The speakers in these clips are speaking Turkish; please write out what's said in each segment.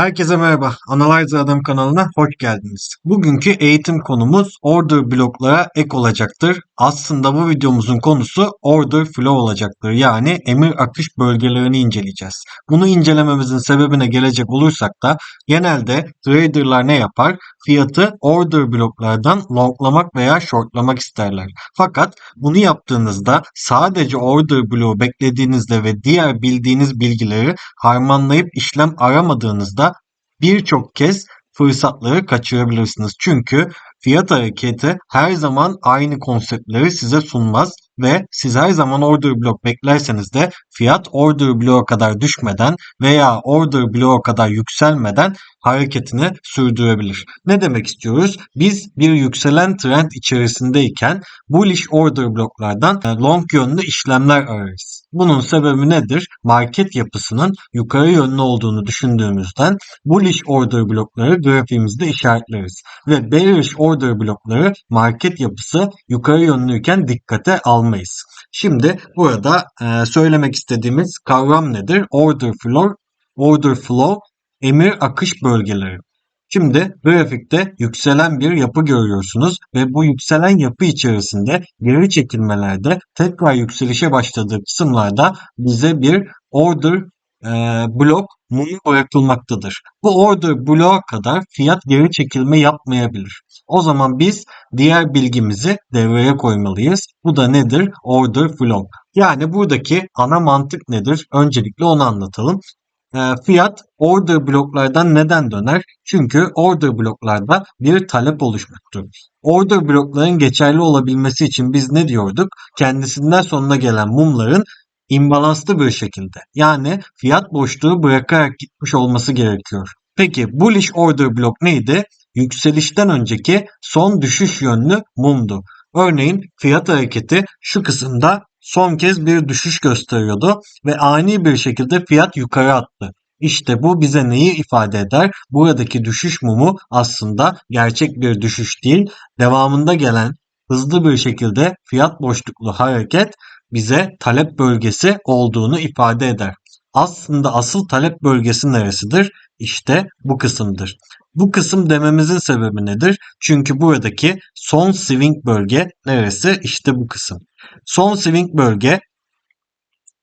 Herkese merhaba. Analyzer Adam kanalına hoş geldiniz. Bugünkü eğitim konumuz order bloklara ek olacaktır. Aslında bu videomuzun konusu order flow olacaktır. Yani emir akış bölgelerini inceleyeceğiz. Bunu incelememizin sebebine gelecek olursak da genelde traderlar ne yapar? Fiyatı order bloklardan longlamak veya shortlamak isterler. Fakat bunu yaptığınızda sadece order bloğu beklediğinizde ve diğer bildiğiniz bilgileri harmanlayıp işlem aramadığınızda birçok kez fırsatları kaçırabilirsiniz. Çünkü fiyat hareketi her zaman aynı konseptleri size sunmaz ve siz her zaman order blok beklerseniz de fiyat order bloğa kadar düşmeden veya order bloğa kadar yükselmeden hareketini sürdürebilir. Ne demek istiyoruz? Biz bir yükselen trend içerisindeyken bullish order bloklardan long yönlü işlemler ararız. Bunun sebebi nedir? Market yapısının yukarı yönlü olduğunu düşündüğümüzden bullish order blokları grafiğimizde işaretleriz. Ve bearish order blokları market yapısı yukarı yönlüyken dikkate almayız. Şimdi burada e, söylemek istediğimiz kavram nedir? Order flow, order flow, emir akış bölgeleri. Şimdi grafikte yükselen bir yapı görüyorsunuz ve bu yükselen yapı içerisinde geri çekilmelerde tekrar yükselişe başladığı kısımlarda bize bir order e, blok mumu bırakılmaktadır. Bu order bloğa kadar fiyat geri çekilme yapmayabilir. O zaman biz diğer bilgimizi devreye koymalıyız. Bu da nedir? Order flow. Yani buradaki ana mantık nedir? Öncelikle onu anlatalım. E, fiyat order bloklardan neden döner? Çünkü order bloklarda bir talep oluşmuştur. Order blokların geçerli olabilmesi için biz ne diyorduk? Kendisinden sonra gelen mumların imbalanslı bir şekilde yani fiyat boşluğu bırakarak gitmiş olması gerekiyor. Peki bullish order blok neydi? Yükselişten önceki son düşüş yönlü mumdu. Örneğin fiyat hareketi şu kısımda son kez bir düşüş gösteriyordu ve ani bir şekilde fiyat yukarı attı. İşte bu bize neyi ifade eder? Buradaki düşüş mumu aslında gerçek bir düşüş değil. Devamında gelen hızlı bir şekilde fiyat boşluklu hareket bize talep bölgesi olduğunu ifade eder. Aslında asıl talep bölgesi neresidir? İşte bu kısımdır. Bu kısım dememizin sebebi nedir? Çünkü buradaki son swing bölge neresi? İşte bu kısım. Son swing bölge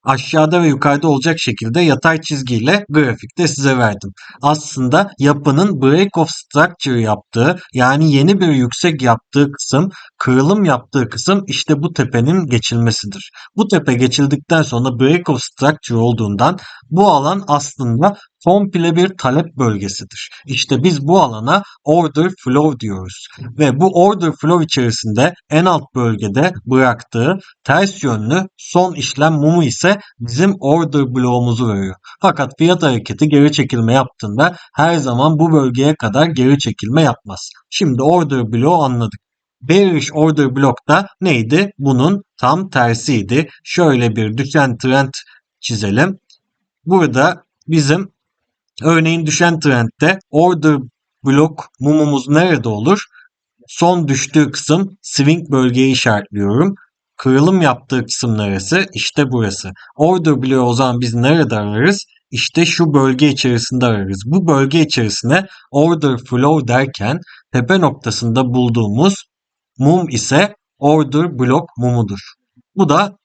aşağıda ve yukarıda olacak şekilde yatay çizgiyle grafikte size verdim. Aslında yapının break of structure yaptığı yani yeni bir yüksek yaptığı kısım, kırılım yaptığı kısım işte bu tepenin geçilmesidir. Bu tepe geçildikten sonra break of structure olduğundan bu alan aslında komple bir talep bölgesidir. İşte biz bu alana order flow diyoruz. Ve bu order flow içerisinde en alt bölgede bıraktığı ters yönlü son işlem mumu ise bizim order bloğumuzu veriyor. Fakat fiyat hareketi geri çekilme yaptığında her zaman bu bölgeye kadar geri çekilme yapmaz. Şimdi order bloğu anladık. Bearish order block da neydi? Bunun tam tersiydi. Şöyle bir düşen trend çizelim. Burada bizim Örneğin düşen trendte order blok mumumuz nerede olur? Son düştüğü kısım swing bölgeyi işaretliyorum. Kırılım yaptığı kısım neresi? İşte burası. Order bloğu o zaman biz nerede ararız? İşte şu bölge içerisinde ararız. Bu bölge içerisine order flow derken tepe noktasında bulduğumuz mum ise order block mumudur. Bu da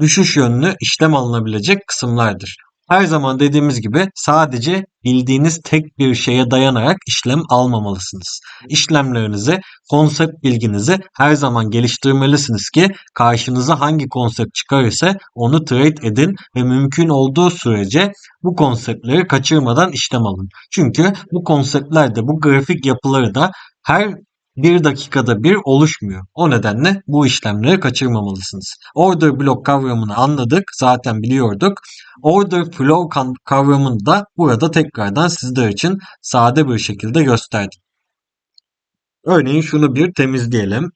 düşüş yönlü işlem alınabilecek kısımlardır. Her zaman dediğimiz gibi sadece bildiğiniz tek bir şeye dayanarak işlem almamalısınız. İşlemlerinizi, konsept bilginizi her zaman geliştirmelisiniz ki karşınıza hangi konsept çıkar ise onu trade edin ve mümkün olduğu sürece bu konseptleri kaçırmadan işlem alın. Çünkü bu konseptler de bu grafik yapıları da her bir dakikada bir oluşmuyor. O nedenle bu işlemleri kaçırmamalısınız. Order block kavramını anladık. Zaten biliyorduk. Order flow kavramını da burada tekrardan sizler için sade bir şekilde gösterdim. Örneğin şunu bir temizleyelim.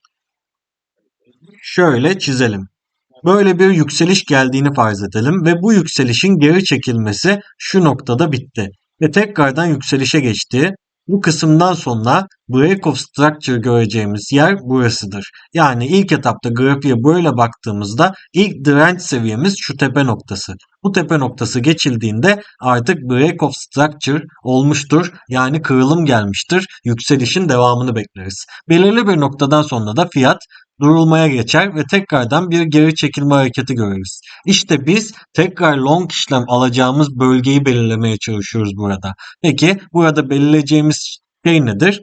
Şöyle çizelim. Böyle bir yükseliş geldiğini farz edelim ve bu yükselişin geri çekilmesi şu noktada bitti ve tekrardan yükselişe geçti bu kısımdan sonra break of structure göreceğimiz yer burasıdır. Yani ilk etapta grafiğe böyle baktığımızda ilk direnç seviyemiz şu tepe noktası. Bu tepe noktası geçildiğinde artık break of structure olmuştur. Yani kırılım gelmiştir. Yükselişin devamını bekleriz. Belirli bir noktadan sonra da fiyat durulmaya geçer ve tekrardan bir geri çekilme hareketi görürüz. İşte biz tekrar long işlem alacağımız bölgeyi belirlemeye çalışıyoruz burada. Peki burada belirleyeceğimiz şey nedir?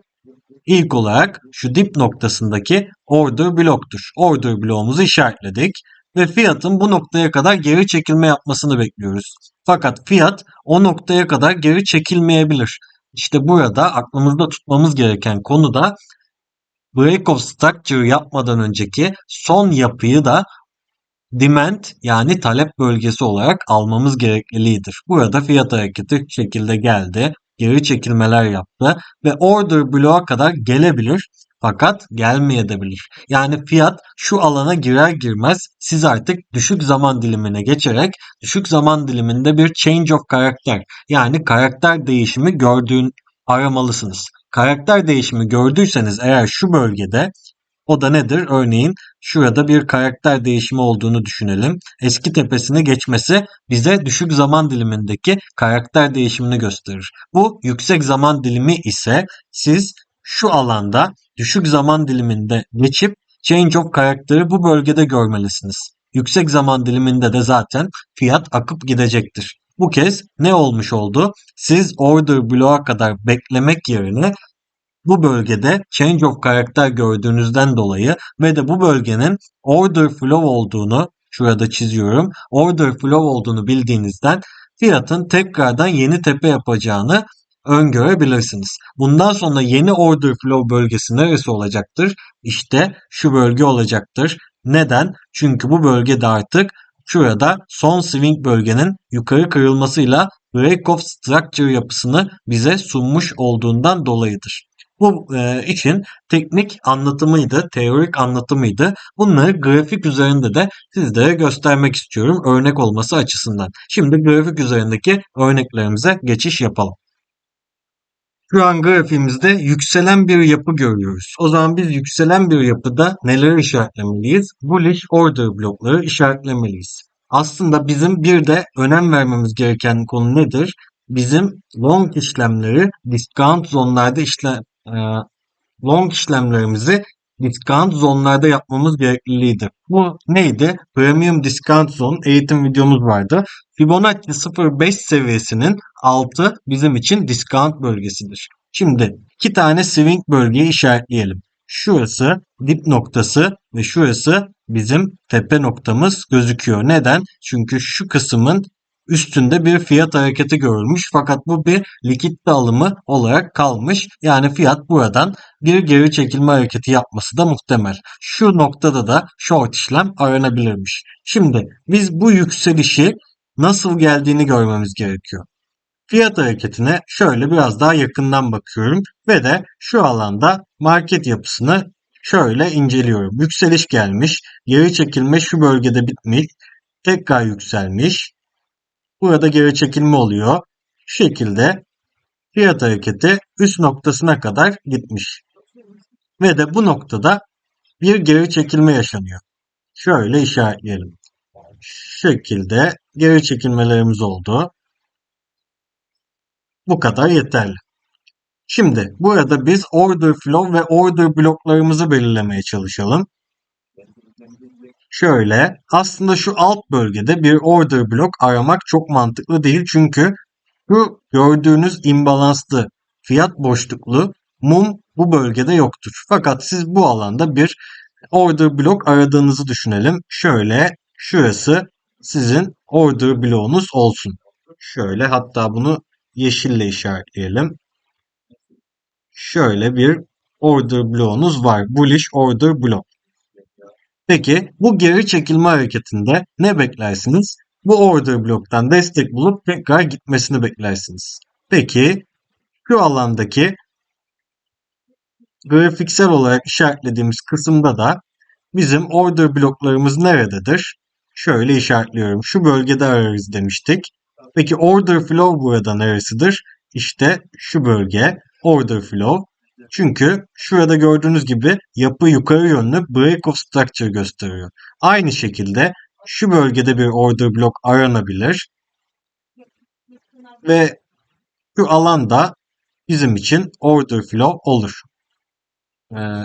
İlk olarak şu dip noktasındaki order bloktur. Order bloğumuzu işaretledik ve fiyatın bu noktaya kadar geri çekilme yapmasını bekliyoruz. Fakat fiyat o noktaya kadar geri çekilmeyebilir. İşte burada aklımızda tutmamız gereken konu da break of structure yapmadan önceki son yapıyı da demand yani talep bölgesi olarak almamız gerekliliğidir. Burada fiyat hareketi şekilde geldi. Geri çekilmeler yaptı ve order bloğa kadar gelebilir fakat gelmeyebilir. Yani fiyat şu alana girer girmez siz artık düşük zaman dilimine geçerek düşük zaman diliminde bir change of karakter yani karakter değişimi gördüğün aramalısınız. Karakter değişimi gördüyseniz eğer şu bölgede o da nedir? Örneğin şurada bir karakter değişimi olduğunu düşünelim. Eski tepesini geçmesi bize düşük zaman dilimindeki karakter değişimini gösterir. Bu yüksek zaman dilimi ise siz şu alanda düşük zaman diliminde geçip change of karakteri bu bölgede görmelisiniz. Yüksek zaman diliminde de zaten fiyat akıp gidecektir. Bu kez ne olmuş oldu? Siz order bloğa kadar beklemek yerine bu bölgede change of karakter gördüğünüzden dolayı ve de bu bölgenin order flow olduğunu şurada çiziyorum. Order flow olduğunu bildiğinizden fiyatın tekrardan yeni tepe yapacağını öngörebilirsiniz. Bundan sonra yeni order flow bölgesi neresi olacaktır? İşte şu bölge olacaktır. Neden? Çünkü bu bölgede artık şurada son swing bölgenin yukarı kırılmasıyla break of structure yapısını bize sunmuş olduğundan dolayıdır. Bu e, için teknik anlatımıydı, teorik anlatımıydı. Bunları grafik üzerinde de sizlere göstermek istiyorum örnek olması açısından. Şimdi grafik üzerindeki örneklerimize geçiş yapalım. Şu an grafiğimizde yükselen bir yapı görüyoruz. O zaman biz yükselen bir yapıda neler işaretlemeliyiz? Bullish order blokları işaretlemeliyiz. Aslında bizim bir de önem vermemiz gereken konu nedir? Bizim long işlemleri discount zonlarda işlem e, long işlemlerimizi discount zonlarda yapmamız gerekliydi. Bu neydi? Premium discount zone eğitim videomuz vardı. Fibonacci 0.5 seviyesinin altı bizim için discount bölgesidir. Şimdi iki tane swing bölgeyi işaretleyelim. Şurası dip noktası ve şurası bizim tepe noktamız gözüküyor. Neden? Çünkü şu kısmın üstünde bir fiyat hareketi görülmüş fakat bu bir likit alımı olarak kalmış. Yani fiyat buradan bir geri çekilme hareketi yapması da muhtemel. Şu noktada da short işlem aranabilirmiş. Şimdi biz bu yükselişi nasıl geldiğini görmemiz gerekiyor. Fiyat hareketine şöyle biraz daha yakından bakıyorum ve de şu alanda market yapısını şöyle inceliyorum. Yükseliş gelmiş, geri çekilme şu bölgede bitmiş, tekrar yükselmiş, Burada geri çekilme oluyor. Şu şekilde fiyat hareketi üst noktasına kadar gitmiş. Ve de bu noktada bir geri çekilme yaşanıyor. Şöyle işaretleyelim. Şu şekilde geri çekilmelerimiz oldu. Bu kadar yeterli. Şimdi burada biz order flow ve order bloklarımızı belirlemeye çalışalım. Şöyle aslında şu alt bölgede bir order block aramak çok mantıklı değil. Çünkü şu gördüğünüz imbalanslı fiyat boşluklu mum bu bölgede yoktur. Fakat siz bu alanda bir order block aradığınızı düşünelim. Şöyle şurası sizin order bloğunuz olsun. Şöyle hatta bunu yeşille işaretleyelim. Şöyle bir order bloğunuz var. Bullish order block. Peki bu geri çekilme hareketinde ne beklersiniz? Bu order bloktan destek bulup tekrar gitmesini beklersiniz. Peki şu alandaki grafiksel olarak işaretlediğimiz kısımda da bizim order bloklarımız nerededir? Şöyle işaretliyorum. Şu bölgede ararız demiştik. Peki order flow burada neresidir? İşte şu bölge order flow. Çünkü şurada gördüğünüz gibi yapı yukarı yönlü break of structure gösteriyor. Aynı şekilde şu bölgede bir order block aranabilir. Ve şu alanda bizim için order flow olur. Ee,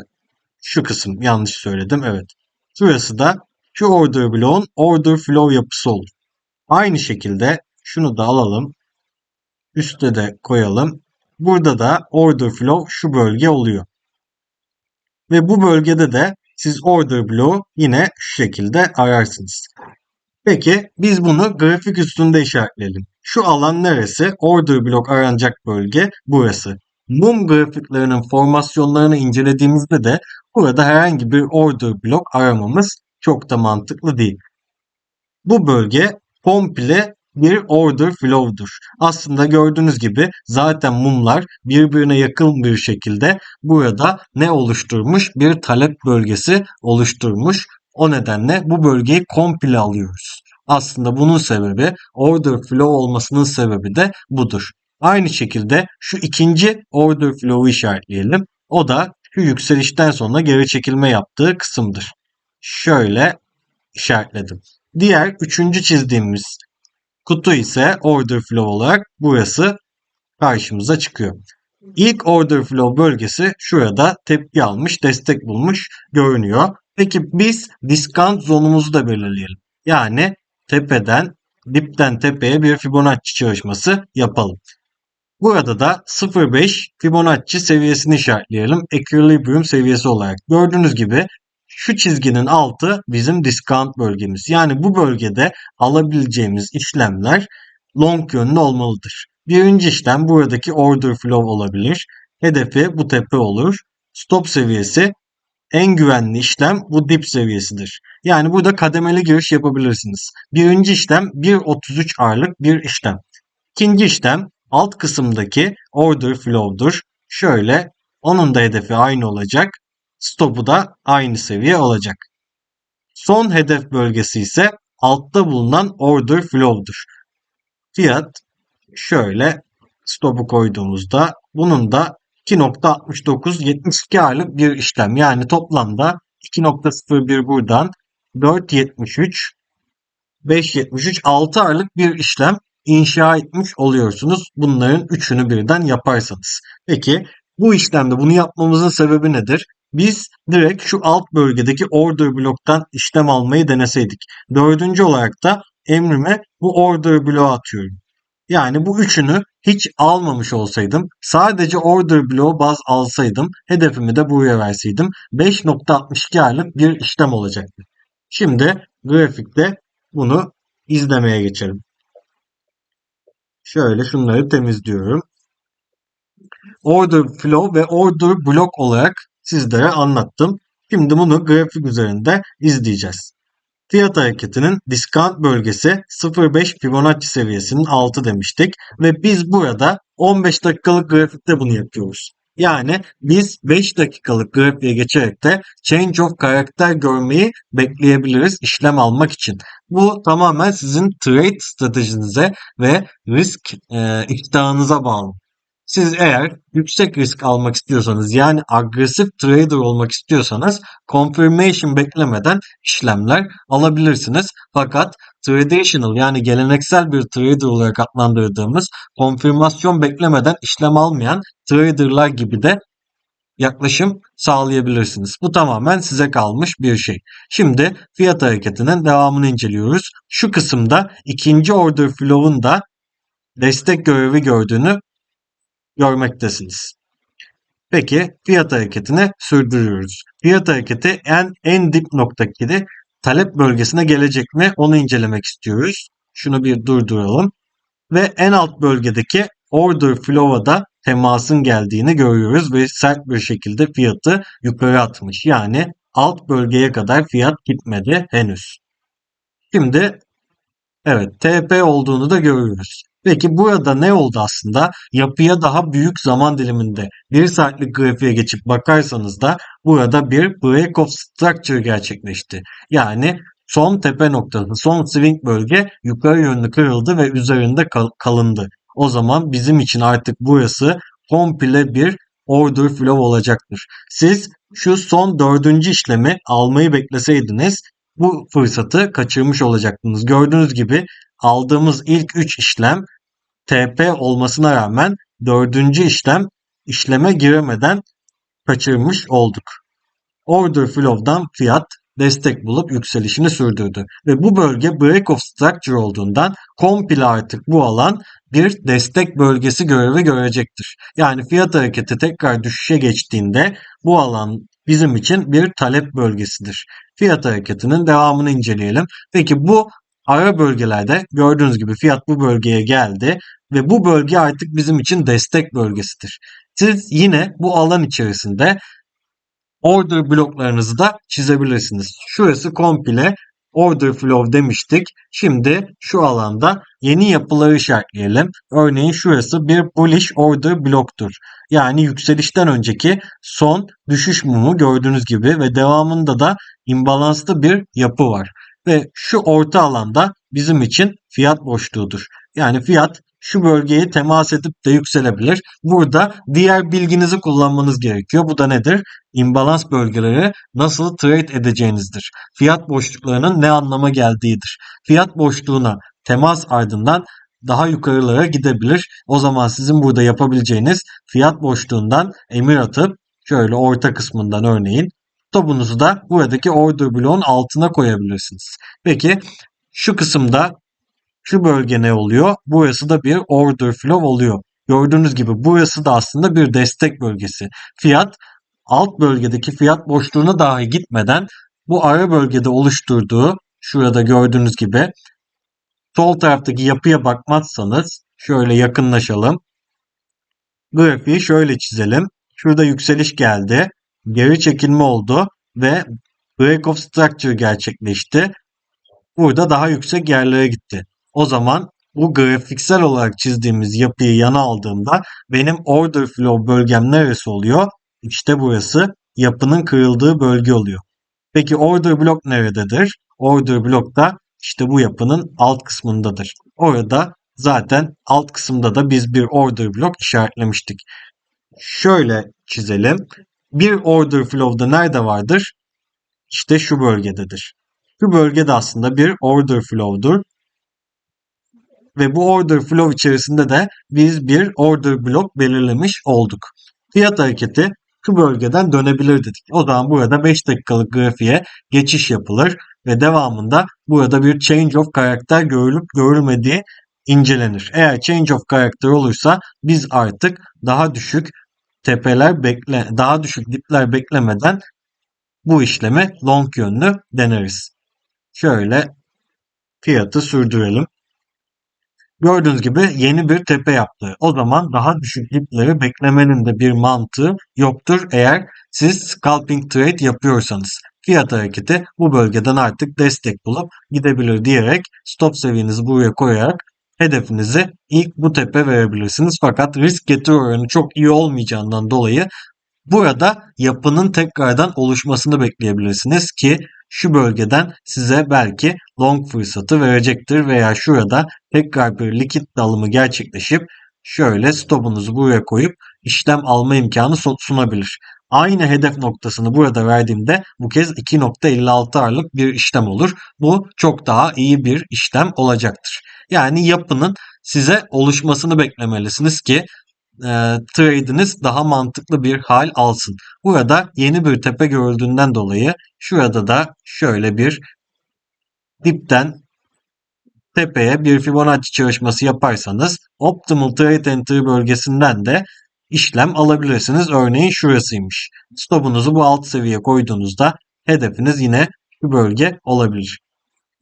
şu kısım yanlış söyledim evet. Şurası da şu order block'un order flow yapısı olur. Aynı şekilde şunu da alalım. Üste de koyalım. Burada da order flow şu bölge oluyor. Ve bu bölgede de siz order block'u yine şu şekilde ararsınız. Peki biz bunu grafik üstünde işaretleyelim. Şu alan neresi? Order block aranacak bölge burası. Mum grafiklerinin formasyonlarını incelediğimizde de burada herhangi bir order block aramamız çok da mantıklı değil. Bu bölge komple bir order flow'dur. Aslında gördüğünüz gibi zaten mumlar birbirine yakın bir şekilde burada ne oluşturmuş? Bir talep bölgesi oluşturmuş. O nedenle bu bölgeyi komple alıyoruz. Aslında bunun sebebi order flow olmasının sebebi de budur. Aynı şekilde şu ikinci order flow'u işaretleyelim. O da şu yükselişten sonra geri çekilme yaptığı kısımdır. Şöyle işaretledim. Diğer üçüncü çizdiğimiz kutu ise order flow olarak burası karşımıza çıkıyor. İlk order flow bölgesi şurada tepki almış, destek bulmuş görünüyor. Peki biz discount zonumuzu da belirleyelim. Yani tepeden dipten tepeye bir Fibonacci çalışması yapalım. Burada da 0.5 Fibonacci seviyesini işaretleyelim. Equilibrium seviyesi olarak. Gördüğünüz gibi şu çizginin altı bizim discount bölgemiz. Yani bu bölgede alabileceğimiz işlemler long yönlü olmalıdır. Birinci işlem buradaki order flow olabilir. Hedefi bu tepe olur. Stop seviyesi en güvenli işlem bu dip seviyesidir. Yani burada kademeli giriş yapabilirsiniz. Birinci işlem 1.33 R'lık bir işlem. İkinci işlem alt kısımdaki order flow'dur. Şöyle onun da hedefi aynı olacak. Stop'u da aynı seviye olacak. Son hedef bölgesi ise altta bulunan order flow'dur. Fiyat şöyle stop'u koyduğumuzda bunun da 2.69 72 aylık bir işlem. Yani toplamda 2.01 buradan 4.73 5.73 6 aylık bir işlem inşa etmiş oluyorsunuz. Bunların üçünü birden yaparsanız. Peki bu işlemde bunu yapmamızın sebebi nedir? Biz direkt şu alt bölgedeki order bloktan işlem almayı deneseydik. Dördüncü olarak da emrime bu order bloğu atıyorum. Yani bu üçünü hiç almamış olsaydım, sadece order bloğu baz alsaydım, hedefimi de buraya verseydim 5.62 aylık bir işlem olacaktı. Şimdi grafikte bunu izlemeye geçelim. Şöyle şunları temizliyorum. Order flow ve order block olarak sizlere anlattım. Şimdi bunu grafik üzerinde izleyeceğiz. Fiyat hareketinin discount bölgesi 0.5 Fibonacci seviyesinin altı demiştik ve biz burada 15 dakikalık grafikte bunu yapıyoruz. Yani biz 5 dakikalık grafiğe geçerek de change of karakter görmeyi bekleyebiliriz işlem almak için. Bu tamamen sizin trade stratejinize ve risk e, iştahınıza bağlı. Siz eğer yüksek risk almak istiyorsanız yani agresif trader olmak istiyorsanız confirmation beklemeden işlemler alabilirsiniz. Fakat traditional yani geleneksel bir trader olarak adlandırdığımız konfirmasyon beklemeden işlem almayan traderlar gibi de yaklaşım sağlayabilirsiniz. Bu tamamen size kalmış bir şey. Şimdi fiyat hareketinin devamını inceliyoruz. Şu kısımda ikinci order flow'un da destek görevi gördüğünü görmektesiniz. Peki fiyat hareketini sürdürüyoruz. Fiyat hareketi en en dip noktadaki talep bölgesine gelecek mi onu incelemek istiyoruz. Şunu bir durduralım. Ve en alt bölgedeki order flow'a da temasın geldiğini görüyoruz ve sert bir şekilde fiyatı yukarı atmış. Yani alt bölgeye kadar fiyat gitmedi henüz. Şimdi evet TP olduğunu da görüyoruz. Peki burada ne oldu aslında? Yapıya daha büyük zaman diliminde bir saatlik grafiğe geçip bakarsanız da burada bir break of structure gerçekleşti. Yani son tepe noktası, son swing bölge yukarı yönlü kırıldı ve üzerinde kal kalındı. O zaman bizim için artık burası komple bir order flow olacaktır. Siz şu son dördüncü işlemi almayı bekleseydiniz bu fırsatı kaçırmış olacaktınız. Gördüğünüz gibi aldığımız ilk 3 işlem TP olmasına rağmen dördüncü işlem işleme giremeden kaçırmış olduk. Order flow'dan fiyat destek bulup yükselişini sürdürdü. Ve bu bölge break of structure olduğundan komple artık bu alan bir destek bölgesi görevi görecektir. Yani fiyat hareketi tekrar düşüşe geçtiğinde bu alan bizim için bir talep bölgesidir. Fiyat hareketinin devamını inceleyelim. Peki bu ara bölgelerde gördüğünüz gibi fiyat bu bölgeye geldi ve bu bölge artık bizim için destek bölgesidir. Siz yine bu alan içerisinde order bloklarınızı da çizebilirsiniz. Şurası komple order flow demiştik. Şimdi şu alanda yeni yapıları işaretleyelim. Örneğin şurası bir bullish order bloktur. Yani yükselişten önceki son düşüş mumu gördüğünüz gibi ve devamında da imbalanslı bir yapı var. Ve şu orta alanda bizim için fiyat boşluğudur. Yani fiyat şu bölgeye temas edip de yükselebilir. Burada diğer bilginizi kullanmanız gerekiyor. Bu da nedir? İmbalans bölgeleri nasıl trade edeceğinizdir. Fiyat boşluklarının ne anlama geldiğidir. Fiyat boşluğuna temas ardından daha yukarılara gidebilir. O zaman sizin burada yapabileceğiniz fiyat boşluğundan emir atıp şöyle orta kısmından örneğin topunuzu da buradaki order bloğun altına koyabilirsiniz. Peki şu kısımda şu bölge ne oluyor? Burası da bir order flow oluyor. Gördüğünüz gibi burası da aslında bir destek bölgesi. Fiyat alt bölgedeki fiyat boşluğuna dahi gitmeden bu ara bölgede oluşturduğu şurada gördüğünüz gibi sol taraftaki yapıya bakmazsanız şöyle yakınlaşalım. Grafiği şöyle çizelim. Şurada yükseliş geldi. Geri çekilme oldu ve break of structure gerçekleşti. Burada daha yüksek yerlere gitti. O zaman bu grafiksel olarak çizdiğimiz yapıyı yana aldığımda benim order flow bölgem neresi oluyor? İşte burası yapının kırıldığı bölge oluyor. Peki order block nerededir? Order block da işte bu yapının alt kısmındadır. Orada zaten alt kısımda da biz bir order block işaretlemiştik. Şöyle çizelim. Bir order flow'da nerede vardır? İşte şu bölgededir. Şu bölgede aslında bir order flow'dur ve bu order flow içerisinde de biz bir order block belirlemiş olduk. Fiyat hareketi şu bölgeden dönebilir dedik. O zaman burada 5 dakikalık grafiğe geçiş yapılır ve devamında burada bir change of karakter görülüp görülmediği incelenir. Eğer change of karakter olursa biz artık daha düşük tepeler bekle daha düşük dipler beklemeden bu işlemi long yönlü deneriz. Şöyle fiyatı sürdürelim. Gördüğünüz gibi yeni bir tepe yaptı. O zaman daha düşük dipleri beklemenin de bir mantığı yoktur eğer siz scalping trade yapıyorsanız. Fiyat hareketi bu bölgeden artık destek bulup gidebilir diyerek stop seviyenizi buraya koyarak hedefinizi ilk bu tepe verebilirsiniz. Fakat risk getiri oranı çok iyi olmayacağından dolayı burada yapının tekrardan oluşmasını bekleyebilirsiniz ki şu bölgeden size belki long fırsatı verecektir veya şurada tekrar bir likit dalımı gerçekleşip şöyle stopunuzu buraya koyup işlem alma imkanı sunabilir. Aynı hedef noktasını burada verdiğimde bu kez 2.56 arlık bir işlem olur. Bu çok daha iyi bir işlem olacaktır. Yani yapının size oluşmasını beklemelisiniz ki e, trade'iniz daha mantıklı bir hal alsın. Burada yeni bir tepe görüldüğünden dolayı şurada da şöyle bir dipten tepeye bir Fibonacci çalışması yaparsanız Optimal Trade Entry bölgesinden de işlem alabilirsiniz. Örneğin şurasıymış. Stopunuzu bu alt seviyeye koyduğunuzda hedefiniz yine şu bölge olabilir.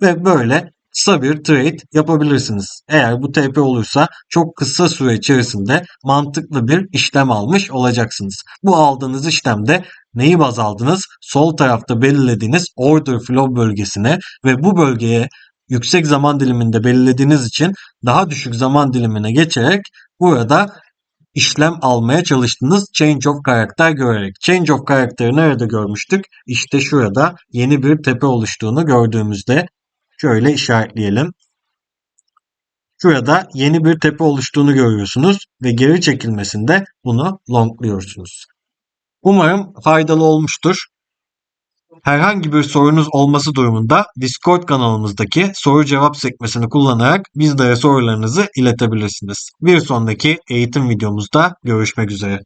Ve böyle kısa bir trade yapabilirsiniz. Eğer bu TP olursa çok kısa süre içerisinde mantıklı bir işlem almış olacaksınız. Bu aldığınız işlemde neyi baz aldınız? Sol tarafta belirlediğiniz order flow bölgesine ve bu bölgeye yüksek zaman diliminde belirlediğiniz için daha düşük zaman dilimine geçerek burada işlem almaya çalıştınız change of karakter görerek. Change of karakteri nerede görmüştük? İşte şurada yeni bir tepe oluştuğunu gördüğümüzde Şöyle işaretleyelim. Şurada yeni bir tepe oluştuğunu görüyorsunuz ve geri çekilmesinde bunu longluyorsunuz. Umarım faydalı olmuştur. Herhangi bir sorunuz olması durumunda Discord kanalımızdaki soru cevap sekmesini kullanarak bizlere sorularınızı iletebilirsiniz. Bir sonraki eğitim videomuzda görüşmek üzere.